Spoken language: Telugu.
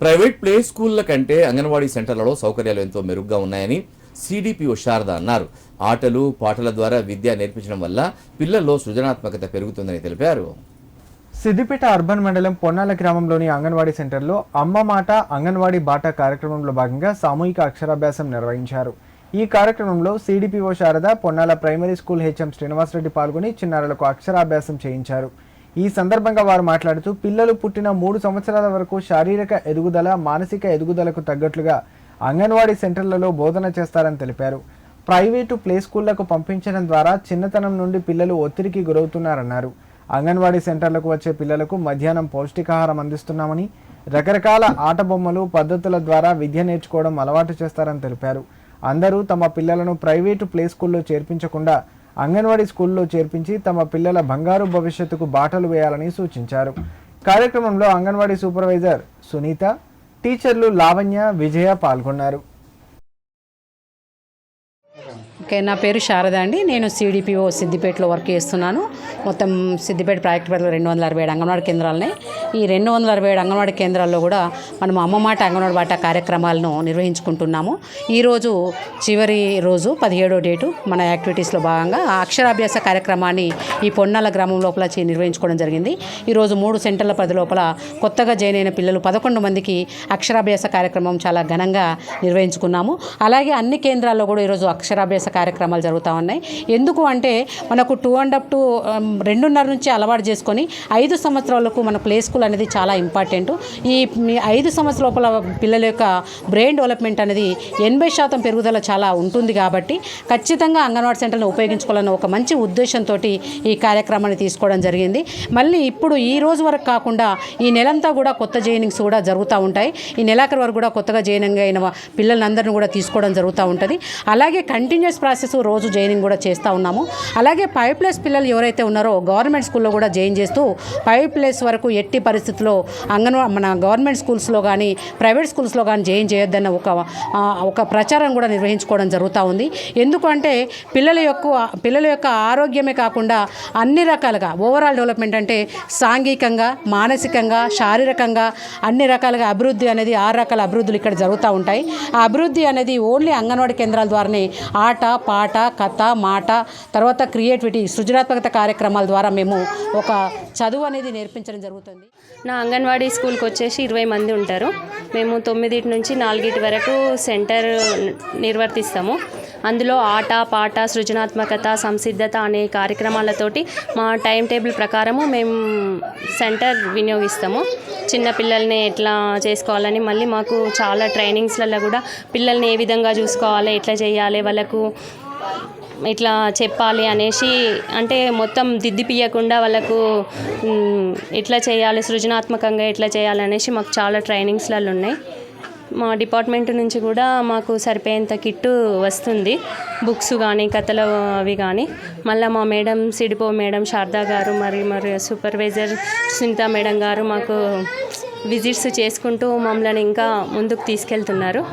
ప్రైవేట్ ప్లే స్కూళ్ళ కంటే అంగన్వాడీ సెంటర్లలో సౌకర్యాలు ఎంతో మెరుగ్గా ఉన్నాయని సిడిపిఓ శారద అన్నారు. ఆటలు పాటల ద్వారా విద్య నేర్పించడం వల్ల పిల్లల్లో సృజనాత్మకత పెరుగుతుందని తెలిపారు. సిద్దిపేట అర్బన్ మండలం పొన్నాల గ్రామంలోని అంగన్వాడీ సెంటర్లో అమ్మ మాట అంగన్వాడీ బాట కార్యక్రమంలో భాగంగా సామూహిక అక్షరాభ్యాసం నిర్వహించారు. ఈ కార్యక్రమంలో CDPO Sharada Ponnala primary school HM Srinivasa Reddy పాల్గొని చిన్నారులకు అక్షరాభ్యాసం చేయించారు. ఈ సందర్భంగా వారు మాట్లాడుతూ పిల్లలు పుట్టిన మూడు సంవత్సరాల వరకు శారీరక ఎదుగుదల మానసిక ఎదుగుదలకు తగ్గట్లుగా అంగన్వాడీ సెంటర్లలో బోధన చేస్తారని తెలిపారు. ప్రైవేటు ప్లే స్కూళ్ళకు పంపించడం ద్వారా చిన్నతనం నుండి పిల్లలు ఒత్తిడికి గురవుతున్నారన్నారు. అంగన్వాడీ సెంటర్లకు వచ్చే పిల్లలకు మధ్యాహ్నం పౌష్టికాహారం అందిస్తున్నామని రకరకాల ఆట బొమ్మలు పద్ధతుల ద్వారా విద్య నేర్చుకోవడం అలవాటు చేస్తారని తెలిపారు. అందరూ తమ పిల్లలను ప్రైవేటు ప్లే స్కూల్లో చేర్పించకుండా అంగన్వాడీ స్కూల్లో చేర్పించి తమ పిల్లల బంగారు భవిష్యత్తుకు బాటలు వేయాలని సూచించారు. కార్యక్రమంలో అంగన్వాడీ సూపర్వైజర్ సునీత టీచర్లు లావణ్య విజయ పాల్గొన్నారు. ఓకే నా పేరు శారద అండి. నేను సిడిపిఓ సిద్దిపేటలో వర్క్ చేస్తున్నాను. మొత్తం సిద్దిపేట ప్రాజెక్ట్ పరిధిలో రెండు వందల అరవై ఏడు అంగన్వాడీ కేంద్రాలని ఈ రెండు వందల అరవై ఏడు అంగన్వాడీ కేంద్రాల్లో కూడా మనం అమ్మ మాట అంగన్వాడీ బాట కార్యక్రమాలను నిర్వహించుకుంటున్నాము. ఈరోజు చివరి రోజు పదిహేడో డేటు మన యాక్టివిటీస్లో భాగంగా ఆ అక్షరాభ్యాస కార్యక్రమాన్ని ఈ పొన్నాల గ్రామం లోపల చే- నిర్వహించుకోవడం జరిగింది. ఈరోజు మూడు సెంటర్ల పది లోపల కొత్తగా జాయిన్ అయిన పిల్లలు పదకొండు మందికి అక్షరాభ్యాస కార్యక్రమం చాలా ఘనంగా నిర్వహించుకున్నాము. అలాగే అన్ని కేంద్రాల్లో కూడా ఈరోజు అక్షరాభ్యాస కార్యక్రమాలు జరుగుతూ ఉన్నాయి. ఎందుకు అంటే మనకు టూ అండ్ అప్ టు రెండున్నర నుంచి అలవాటు చేసుకొని ఐదు సంవత్సరాలకు మన ప్లే స్కూల్ అనేది చాలా ఇంపార్టెంట్. ఈ ఐదు సంవత్సరాల లోపల పిల్లల యొక్క బ్రెయిన్ డెవలప్మెంట్ అనేది ఎనభై శాతం పెరుగుదల చాలా ఉంటుంది కాబట్టి ఖచ్చితంగా అంగన్వాడీ సెంటర్ని ఉపయోగించుకోవాలన్న ఒక మంచి ఉద్దేశంతో ఈ కార్యక్రమాన్ని తీసుకోవడం జరిగింది. మళ్ళీ ఇప్పుడు ఈ రోజు వరకు కాకుండా ఈ నెలంతా కూడా కొత్త జైనింగ్స్ కూడా జరుగుతూ ఉంటాయి. ఈ నెలాఖరు వరకు కూడా కొత్తగా జైనింగ్ అయిన పిల్లలందరినీ కూడా తీసుకోవడం జరుగుతూ ఉంటుంది. అలాగే కంటిన్యూస్ ప్రాసెస్ రోజు జైనింగ్ కూడా చేస్తూ ఉన్నాము. అలాగే ఫైవ్ ప్లస్ పిల్లలు ఎవరైతే ఉన్నారో గవర్నమెంట్ స్కూల్లో కూడా జైన్ చేస్తూ ఫైవ్ ప్లస్ వరకు ఎట్టి పరిస్థితిలో అంగన్వా మన గవర్నమెంట్ స్కూల్స్లో కానీ ప్రైవేట్ స్కూల్స్లో కానీ జాయిన్ చేయొద్దన్న ఒక ఒక ప్రచారం కూడా నిర్వహించుకోవడం జరుగుతూ ఉంది. ఎందుకంటే పిల్లల యొక్క పిల్లల యొక్క ఆరోగ్యమే కాకుండా అన్ని రకాలుగా ఓవరాల్ డెవలప్మెంట్ అంటే సాంఘికంగా మానసికంగా శారీరకంగా అన్ని రకాలుగా అభివృద్ధి అనేది ఆరు రకాల అభివృద్ధులు ఇక్కడ జరుగుతూ ఉంటాయి. ఆ అభివృద్ధి అనేది ఓన్లీ అంగన్వాడీ కేంద్రాల ద్వారానే ఆట పాట కథ మాట తర్వాత క్రియేటివిటీ సృజనాత్మకత కార్యక్రమాల ద్వారా మేము ఒక చదువు అనేది నేర్పించడం జరుగుతుంది. నా అంగన్వాడీ స్కూల్కి వచ్చేసి ఇరవై మంది ఉంటారు. మేము తొమ్మిదిటి నుంచి నాలుగిటి వరకు సెంటర్ నిర్వర్తిస్తాము. అందులో ఆట పాట సృజనాత్మకత సంసిద్ధత అనే కార్యక్రమాలతోటి మా టైం టేబుల్ ప్రకారము మేము సెంటర్ వినియోగిస్తాము. చిన్న పిల్లల్ని ఎట్లా చేసుకోవాలని మళ్ళీ మాకు చాలా ట్రైనింగ్స్లలో కూడా పిల్లల్ని ఏ విధంగా చూసుకోవాలి ఎట్లా చేయాలి వాళ్ళకు ఇట్లా చెప్పాలి అనేసి అంటే మొత్తం దిద్దిపియకుండా వాళ్ళకు ఎట్లా చేయాలి సృజనాత్మకంగా ఎట్లా చేయాలి అనేసి మాకు చాలా ట్రైనింగ్స్లలో ఉన్నాయి. మా డిపార్ట్మెంట్ నుంచి కూడా మాకు సరిపోయేంత కిట్టు వస్తుంది. బుక్స్ కానీ కథలు అవి కానీ మళ్ళీ మా మేడం సిడిపో మేడం శారదా గారు మరి మరి సూపర్వైజర్ సునీత మేడం గారు మాకు విజిట్స్ చేసుకుంటూ మమ్మల్ని ఇంకా ముందుకు తీసుకెళ్తున్నారు.